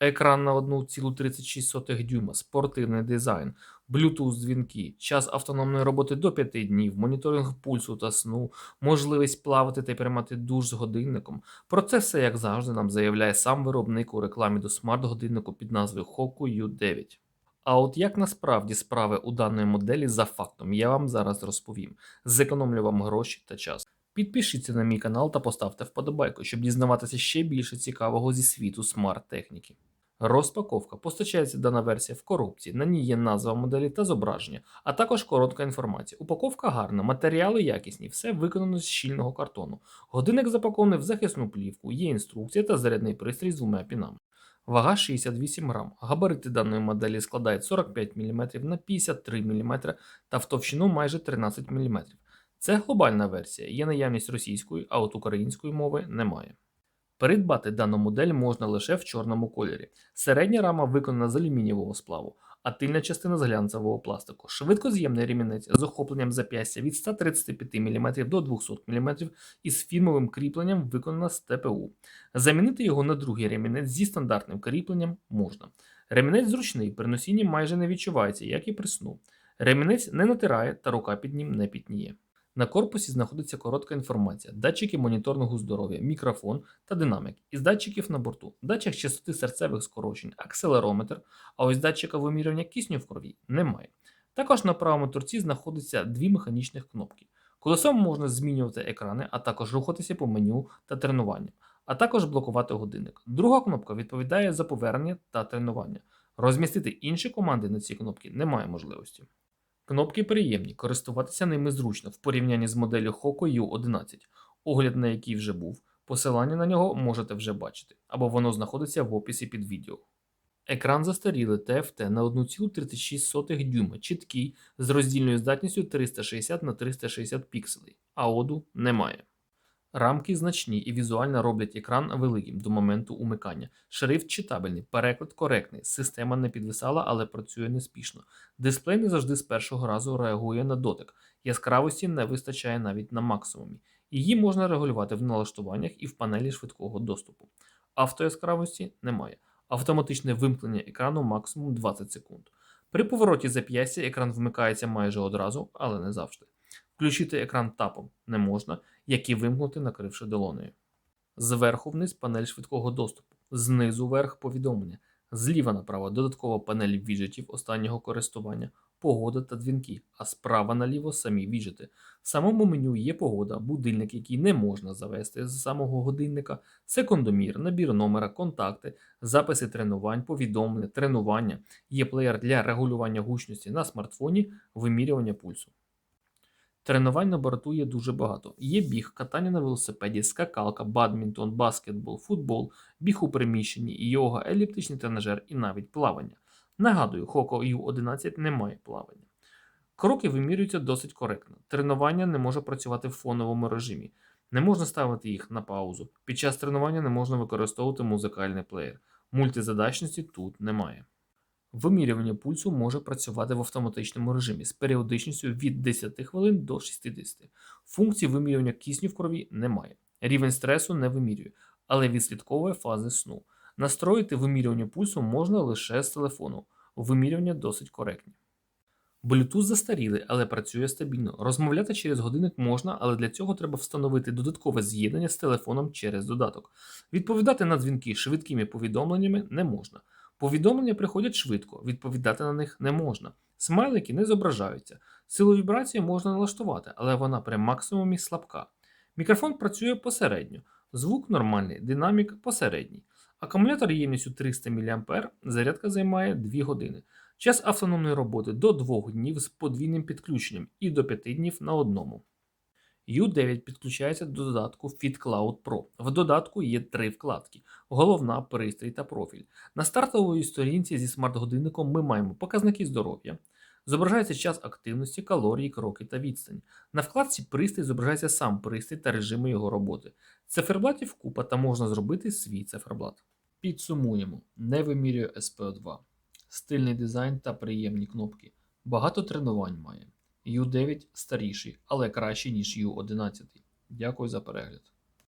екран на 1,36 дюйма, спортивний дизайн, Bluetooth дзвінки, час автономної роботи до 5 днів, моніторинг пульсу та сну, можливість плавати та приймати душ з годинником. Про це все, як завжди, нам заявляє сам виробник у рекламі до смарт-годиннику під назвою Hoku U9. А от як насправді справи у даної моделі за фактом, я вам зараз розповім. Зекономлю вам гроші та час. Підпишіться на мій канал та поставте вподобайку, щоб дізнаватися ще більше цікавого зі світу смарт-техніки. Розпаковка постачається дана версія в коробці. На ній є назва моделі та зображення, а також коротка інформація. Упаковка гарна, матеріали якісні, все виконано з щільного картону. Годинник запакований в захисну плівку, є інструкція та зарядний пристрій з двома пінами. Вага 68 грам. Габарити даної моделі складають 45 мм на 53 мм та в товщину майже 13 мм. Це глобальна версія, є наявність російської, а от української мови немає. Передбати дану модель можна лише в чорному кольорі. Середня рама виконана з алюмінієвого сплаву, а тильна частина з глянцевого пластику. Швидкоз'ємний ремінець з охопленням зап'ястя від 135 мм до 200 мм із фірмовим кріпленням виконана з ТПУ. Замінити його на другий ремінець зі стандартним кріпленням можна. Ремінець зручний, при носінні майже не відчувається, як і при сну. Ремінець не натирає та рука під ним не пітніє. На корпусі знаходиться коротка інформація, датчики моніторного здоров'я, мікрофон та динамік. Із датчиків на борту, датчик частоти серцевих скорочень, акселерометр, а ось датчика вимірювання кисню в крові немає. Також на правому торці знаходяться дві механічних кнопки. Колесом можна змінювати екрани, а також рухатися по меню та тренуванням, а також блокувати годинник. Друга кнопка відповідає за повернення та тренування. Розмістити інші команди на цій кнопці немає можливості. Кнопки приємні, користуватися ними зручно в порівнянні з моделлю Hoku U11, огляд на який вже був. Посилання на нього можете вже бачити, або воно знаходиться в описі під відео. Екран застаріли TFT на 1,36 дюйма, чіткий, з роздільною здатністю 360 на 360 пікселей, а оду немає. Рамки значні і візуально роблять екран великим до моменту умикання. Шрифт читабельний, переклад коректний, система не підвисала, але працює неспішно. Дисплей не завжди з першого разу реагує на дотик. Яскравості не вистачає навіть на максимумі. Її можна регулювати в налаштуваннях і в панелі швидкого доступу. Автояскравості немає. Автоматичне вимкнення екрану максимум 20 секунд. При повороті зап'ястя екран вмикається майже одразу, але не завжди. Включити екран тапом не можна, як і вимкнути, накривши долонею. Зверху вниз панель швидкого доступу, знизу вверх повідомлення, зліва направо додаткова панель віджитів останнього користування, погода та дзвінки, а справа наліво самі віджити. В самому меню є погода, будильник, який не можна завести з самого годинника, секундомір, набір номера, контакти, записи тренувань, повідомлення, тренування, є плеєр для регулювання гучності на смартфоні, вимірювання пульсу. Тренувань на борту є дуже багато. Є біг, катання на велосипеді, скакалка, бадмінтон, баскетбол, футбол, біг у приміщенні, йога, еліптичний тренажер і навіть плавання. Нагадую, Hoco U11 не має плавання. Кроки вимірюються досить коректно. Тренування не може працювати в фоновому режимі. Не можна ставити їх на паузу. Під час тренування не можна використовувати музикальний плеєр. Мультизадачності тут немає. Вимірювання пульсу може працювати в автоматичному режимі з періодичністю від 10 хвилин до 60. Функції вимірювання кисню в крові немає. Рівень стресу не вимірює, але відслідковує фази сну. Настроїти вимірювання пульсу можна лише з телефону. Вимірювання досить коректні. Bluetooth застарілий, але працює стабільно. Розмовляти через годинник можна, але для цього треба встановити додаткове з'єднання з телефоном через додаток. Відповідати на дзвінки швидкими повідомленнями не можна. Повідомлення приходять швидко, відповідати на них не можна. Смайлики не зображаються. Силу вібрації можна налаштувати, але вона при максимумі слабка. Мікрофон працює посередньо, звук нормальний, динамік посередній. Акумулятор ємністю 300 мА, зарядка займає 2 години. Час автономної роботи до 2 днів з подвійним підключенням і до 5 днів на одному. U9 підключається до додатку FitCloud Pro. В додатку є три вкладки: головна, пристрій та профіль. На стартовій сторінці зі смарт-годинником ми маємо показники здоров'я. Зображається час активності, калорії, кроки та відстань. На вкладці пристрій зображається сам пристрій та режими його роботи. Циферблатів купа та можна зробити свій циферблат. Підсумуємо: не вимірює SPO2, стильний дизайн та приємні кнопки. Багато тренувань має. U9 старіший, але кращий, ніж U11. Дякую за перегляд.